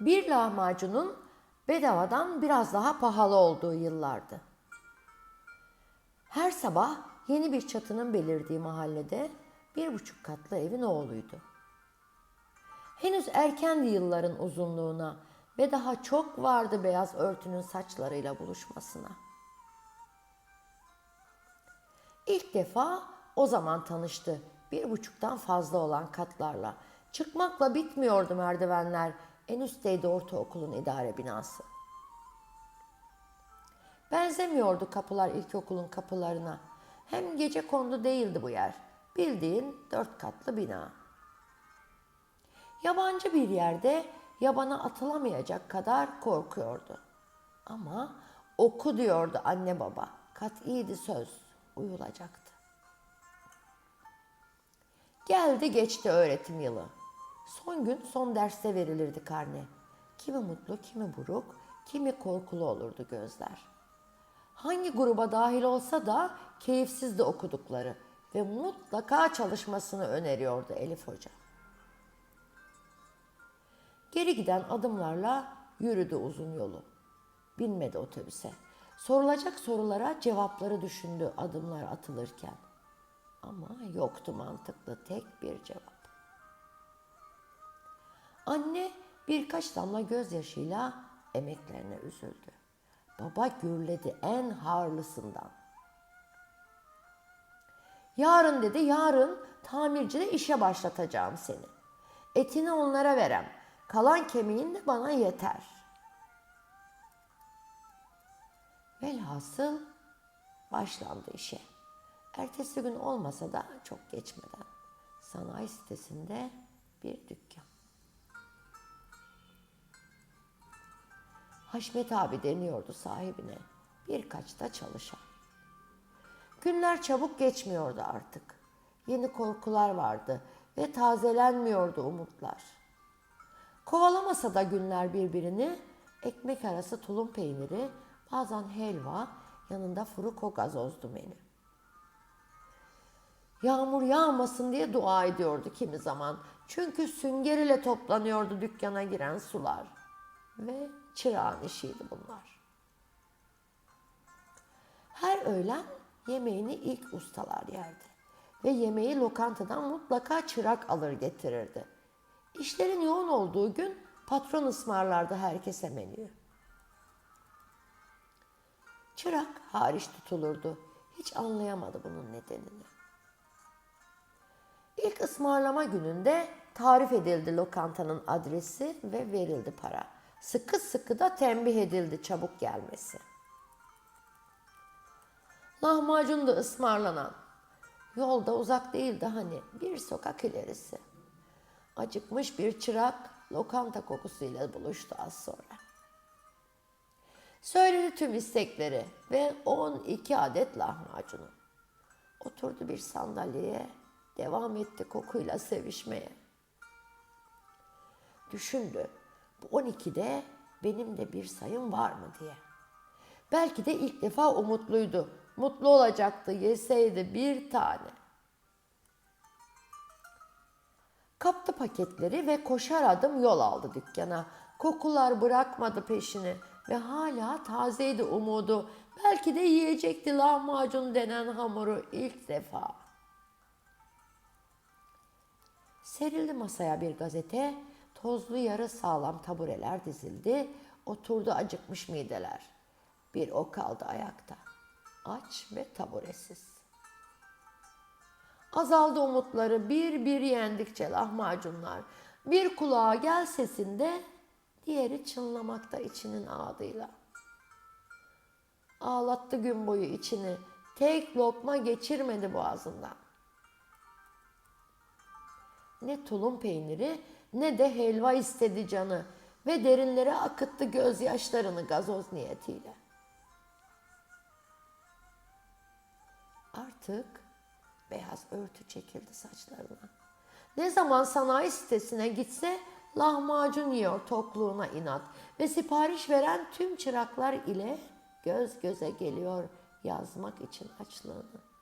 bir lahmacunun bedavadan biraz daha pahalı olduğu yıllardı. Her sabah yeni bir çatının belirdiği mahallede bir buçuk katlı evin oğluydu. Henüz erkendi yılların uzunluğuna ve daha çok vardı beyaz örtünün saçlarıyla buluşmasına. İlk defa o zaman tanıştı bir buçuktan fazla olan katlarla. Çıkmakla bitmiyordu merdivenler. En üstteydi ortaokulun idare binası. Benzemiyordu kapılar ilkokulun kapılarına. Hem gece kondu değildi bu yer. Bildiğin dört katlı bina. Yabancı bir yerde yabana atılamayacak kadar korkuyordu. Ama oku diyordu anne baba. Kat iyiydi söz, uyulacaktı. Geldi geçti öğretim yılı. Son gün son derste verilirdi karne. Kimi mutlu, kimi buruk, kimi korkulu olurdu gözler. Hangi gruba dahil olsa da keyifsizdi okudukları ve mutlaka çalışmasını öneriyordu Elif Hoca. Geri giden adımlarla yürüdü uzun yolu. Binmedi otobüse. Sorulacak sorulara cevapları düşündü adımlar atılırken. Ama yoktu mantıklı tek bir cevap. Anne birkaç damla gözyaşıyla emeklerine üzüldü. Baba gürledi en harlısından. Yarın dedi, yarın tamircide işe başlatacağım seni. Etini onlara verem. Kalan kemiğin de bana yeter. Velhasıl başlandı işe. Ertesi gün olmasa da çok geçmeden sanayi sitesinde bir dükkan. Haşmet abi deniyordu sahibine. Birkaç da çalışan. Günler çabuk geçmiyordu artık. Yeni korkular vardı ve tazelenmiyordu umutlar. Kovalamasa da günler birbirini ekmek arası tulum peyniri, bazen helva, yanında fruko gazozdu menü. Yağmur yağmasın diye dua ediyordu kimi zaman. Çünkü sünger ile toplanıyordu dükkana giren sular. Ve çırağın işiydi bunlar. Her öğlen yemeğini ilk ustalar yerdi. Ve yemeği lokantadan mutlaka çırak alır getirirdi. İşlerin yoğun olduğu gün patron ısmarlardı herkese menüyü. Çırak hariç tutulurdu. Hiç anlayamadı bunun nedenini. İlk ısmarlama gününde tarif edildi lokantanın adresi ve verildi para. Sıkı sıkı da tembih edildi çabuk gelmesi. Lahmacun da ısmarlanan. Yolda uzak değildi hani bir sokak ilerisi. Acıkmış bir çırak lokanta kokusuyla buluştu az sonra. Söyledi tüm istekleri ve 12 adet lahmacunu. Oturdu bir sandalyeye, devam etti kokuyla sevişmeye. Düşündü, bu 12'de benim de bir sayım var mı diye. Belki de ilk defa umutluydu. Mutlu olacaktı yeseydi bir tane. Kaptı paketleri ve koşar adım yol aldı dükkana. Kokular bırakmadı peşini ve hala tazeydi umudu. Belki de yiyecekti lahmacun denen hamuru ilk defa. Serildi masaya bir gazete, tozlu yarı sağlam tabureler dizildi, oturdu acıkmış mideler. Bir o kaldı ayakta, aç ve taburesiz. Azaldı umutları bir bir yendikçe lahmacunlar. Bir kulağa gel sesinde, diğeri çınlamakta içinin ağdıyla. Ağlattı gün boyu içini, tek lokma geçirmedi boğazından. Ne tulum peyniri ne de helva istedi canı ve derinlere akıttı gözyaşlarını gazoz niyetiyle. Artık beyaz örtü çekildi saçlarına. Ne zaman sanayi sitesine gitse lahmacun yiyor tokluğuna inat ve sipariş veren tüm çıraklar ile göz göze geliyor yazmak için açlığını.